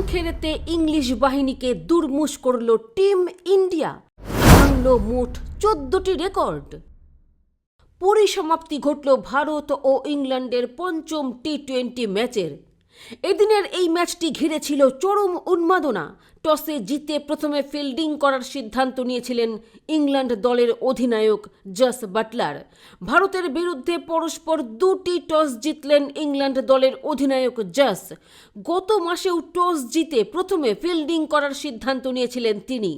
ওয়াংখেড়েতে English বাহিনীকে দুর্মুষ করল team India. ভাঙল মোট চোদ্দটি রেকর্ড। পরিসমাপ্তি ঘটল ভারত ও ইংল্যান্ডের পঞ্চম টি টোয়েন্টি ম্যাচের। এদিনের এই ম্যাচটি ঘিরে ছিল চরম উন্মাদনা। টসে জিতে প্রথমে ফিল্ডিং করার সিদ্ধান্ত নিয়েছিলেন ইংল্যান্ড দলের অধিনায়ক জাস বাটলার। ভারতের বিরুদ্ধে পরস্পর দুটি টস জিতলেন ইংল্যান্ড দলের অধিনায়ক জাস। গত মাসেও টস জিতে প্রথমে ফিল্ডিং করার সিদ্ধান্ত নিয়েছিলেন তিনি।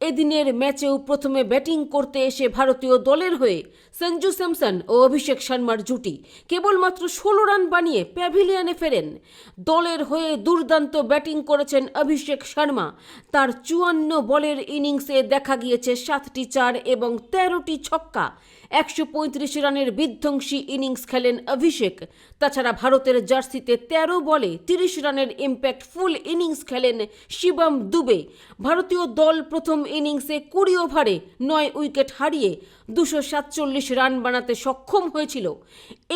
এদিনের ম্যাচেও প্রথমে ব্যাটিং করতে এসে ভারতীয় দলের হয়ে সঞ্জু স্যামসন ও অভিষেক শর্মার জুটি। কেবলমাত্র ষোলো রান বানিয়ে প্যাভিলিয়নে ফেরেন। দলের হয়ে দুর্দান্ত ব্যাটিং করেছেন অভিষেক শর্মা। তার চুয়ান্ন বলের ইনিংসে দেখা গিয়েছে সাতটি চার এবং তেরোটি ছক্কা। একশো পঁয়ত্রিশ রানের বিধ্বংসী ইনিংস খেলেন অভিষেক। তাছাড়া ভারতের জার্সিতে তেরো বলে তিরিশ রানের ইম্প্যাক্ট ফুল ইনিংস খেলেন শিবম দুবে। ভারতীয় দল প্রথম ইনিংসে কুড়ি ওভারে নয় উইকেট হারিয়ে দুশো সাতচল্লিশ রান বানাতে সক্ষম হয়েছিল।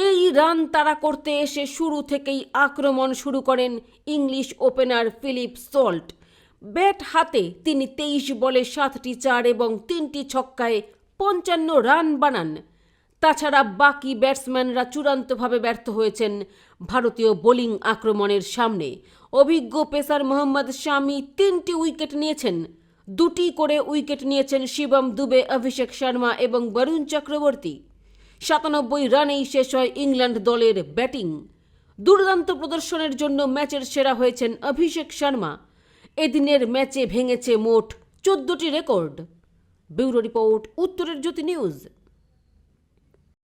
এই রান তাড়া করতে এসে শুরু থেকেই আক্রমণ শুরু করেন English opener Philip Salt. Bat হাতে তিনি তেইশ বলে সাতটি চার এবং তিনটি ছক্কায় পঞ্চান্ন রান বানান। তাছাড়া বাকি ব্যাটসম্যানরা চূড়ান্তভাবে ব্যর্থ হয়েছেন ভারতীয় বোলিং আক্রমণের সামনে। অভিজ্ঞ পেসার মোহাম্মদ শামি তিনটি উইকেট নিয়েছেন। দুটি করে উইকেট নিয়েছেন শিবম দুবে, অভিষেক শর্মা এবং বরুণ চক্রবর্তী। সাতানব্বই রানেই শেষ হয় ইংল্যান্ড দলের ব্যাটিং। দুর্দান্ত প্রদর্শনের জন্য ম্যাচের সেরা হয়েছেন অভিষেক শর্মা। এদিনের ম্যাচে ভেঙেছে মোট চোদ্দটি রেকর্ড। ব্যুরো রিপোর্ট, উত্তরের জ্যোতি নিউজ।